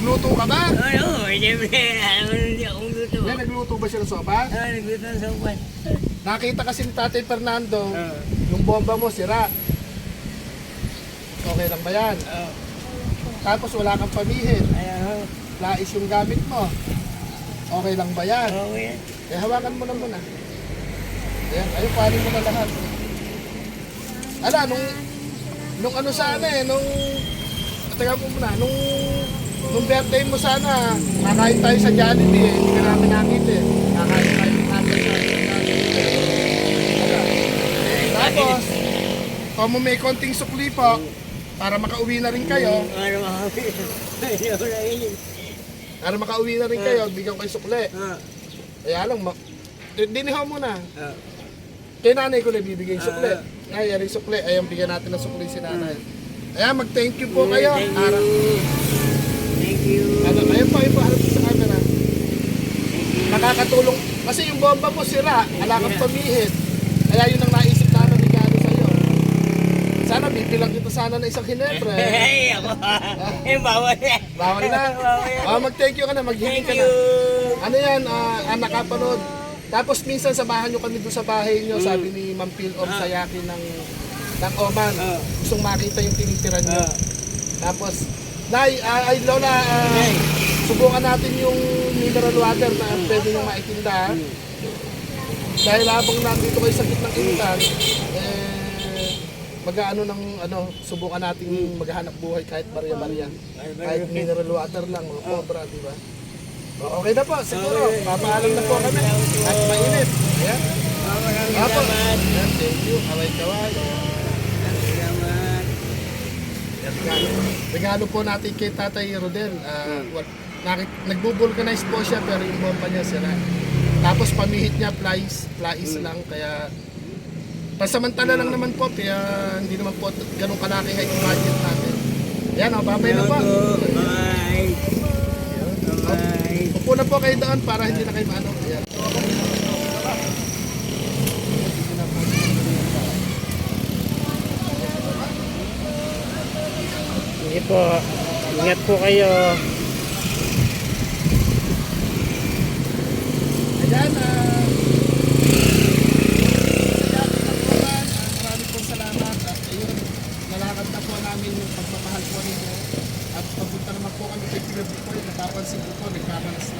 Nagluto ka ba? Ano, siyempre, alam mo hindi akong luto. Hindi, nagluto ba siya ng sopa? Ah, nagluto ng sopan. Nakita kasi ni Tatay Fernando, Ah. yung bomba mo sira. Okay lang ba yan? Oh, Tapos wala kang pamihit. ayan ho. Lais yung gamit mo. Okay lang ba yan? Okay. Eh, hawakan mo na muna. Ayan, ayun, panin mo na lahat. Ala, nung, nung ano sana eh, nung, taga mo muna, nung, nung birthday mo sana, kakain tayo sa Jollibee eh, hindi ka namin nakita eh. Kakain tayo ng hamburger sa. Tapos, kung may konting sukli po, para makauwi na rin kayo? Ano wala yun. para makauwi na rin kayo, bigyan ko kayo sukli. Ah, Kaya lang, dinihaw mo na. ah. Kay nanay ko na bibigay yung sukli. Ay, yan yung sukli. Ayan, bigyan natin ng sukli si nanay. Ayan, mag-thank you po kayo. Thank Para, you. Thank you. ano, ayun po, ayun po, harap sa camera. Nakakatulong. Kasi yung bomba mo sira, ala kang pamihit. Kaya yun ang naisip namin regalo sa'yo. Sana bibilang kita sana ng isang hinebre. Hey, ako. Eh, bawal na. Bawal yan. Ah, mag-thank you ka na, maghiling ka na. Ano yan, ah, ah, nakapanood. Tapos minsan samahan nyo kami doon sa bahay nyo, sabi ni Ma'am Phil Om Sayaki ng, ng Oman. Ah. Gustong makita yung tinitiran nyo. Ah. Tapos, Nay, ah, ay Lola, ah, Nay. subukan natin yung mineral water na pwede nyo maitinda. Hmm. Dahil habang nandito kayo sa gitnang initan, eh, mag-ano ng ano, subukan natin Hmm. maghanap buhay kahit barya-barya. Kahit mineral water lang o cobra, di ba? O, Okay na po, siguro. Papaalam na po kami. At mainit. Ayan. Apo. Ayan, thank you. Kaway-kaway. Regalo, po natin kay Tatay Rodel. Ah, wal- nakik- Nagbo-vulcanize po siya pero yung bomba niya sira. Tapos pamihit niya flies, flies lang kaya pasamantala lang naman po kaya hindi naman po ganun kalaki yung budget natin. Yan o, babay na po. Bye. Bye. Upo na po kayo doon para hindi na kayo maano. Ayan. Sige po. Ingat po kayo. Ayan, ah. Kaya pinagpunan, ah, marami pong salamat at ayun, nalakad na po namin yung pagmamahal po ninyo at papunta naman po kami kay Kuya Bukoy, napapansin ko po, nagkakalas na